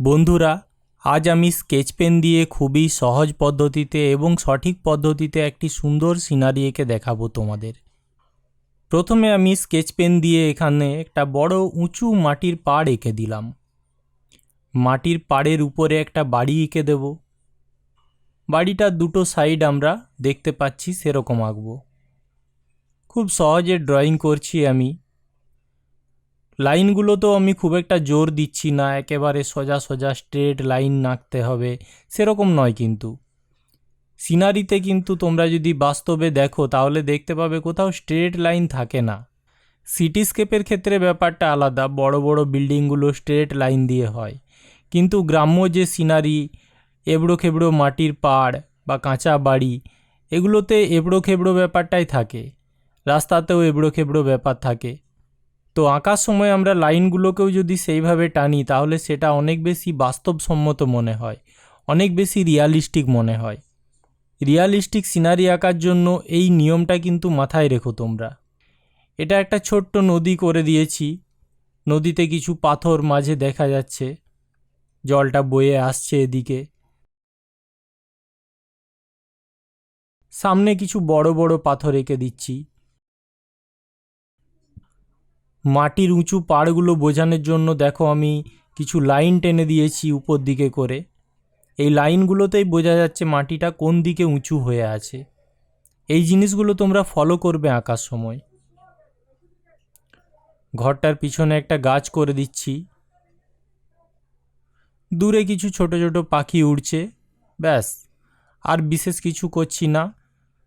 বন্ধুরা, আজ আমি স্কেচ পেন দিয়ে খুবই সহজ পদ্ধতিতে এবং সঠিক পদ্ধতিতে একটি সুন্দর সিনারি এঁকে দেখাবো তোমাদের। প্রথমে আমি স্কেচ পেন দিয়ে এখানে একটা বড় উঁচু মাটির পাড় এঁকে দিলাম। মাটির পাড়ের উপরে একটা বাড়ি এঁকে দেব। বাড়িটার দুটো সাইড আমরা দেখতে পাচ্ছি সেরকম আঁকবো। খুব সহজে ড্রয়িং করছি আমি। লাইনগুলো তো আমি খুব একটা জোর দিচ্ছি না, একেবারে সোজা সোজা স্ট্রেট লাইন আঁকতে হবে, সেরকম নয় কিন্তু। সিনারিতে কিন্তু তোমরা যদি বাস্তবে দেখো, তাহলে দেখতে পাবে কোথাও স্ট্রেট লাইন থাকে না। সিটিস্কেপের ক্ষেত্রে ব্যাপারটা আলাদা, বড় বড় বিল্ডিংগুলো স্ট্রেট লাইন দিয়ে হয়। কিন্তু গ্রাম্য যে সিনারি, এবড়ো খেবড়ো মাটির পাড় বা কাঁচা বাড়ি, এগুলোতে এবড়ো খেবড়ো ব্যাপারটাই থাকে। রাস্তাতেও এবড়ো খেবড়ো ব্যাপার থাকে। তো আঁকার সময় আমরা লাইনগুলোকেও যদি সেইভাবে টানি, তাহলে সেটা অনেক বেশি বাস্তবসম্মত মনে হয়, অনেক বেশি রিয়ালিস্টিক মনে হয়। রিয়ালিস্টিক সিনারি আঁকার জন্য এই নিয়মটা কিন্তু মাথায় রেখো তোমরা। এটা একটা ছোট্ট নদী করে দিয়েছি, নদীতে কিছু পাথর মাঝে দেখা যাচ্ছে, জলটা বয়ে আসছে এদিকে। সামনে কিছু বড় বড় পাথর এঁকে দিচ্ছি। মাটির উঁচু পাড়গুলো বোঝানোর জন্য দেখো আমি কিছু লাইন টেনে দিয়েছি উপর দিকে করে। এই লাইনগুলোতেই বোঝা যাচ্ছে মাটিটা কোন দিকে উঁচু হয়ে আছে। এই জিনিসগুলো তোমরা ফলো করবে আঁকার সময়। ঘরটার পিছনে একটা গাছ করে দিচ্ছি। দূরে কিছু ছোট ছোট পাখি উড়ছে। ব্যাস, আর বিশেষ কিছু করছি না।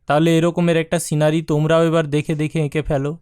তাহলে এরকমের একটা সিনারি তোমরাও এবার দেখে দেখে এঁকে ফেলো।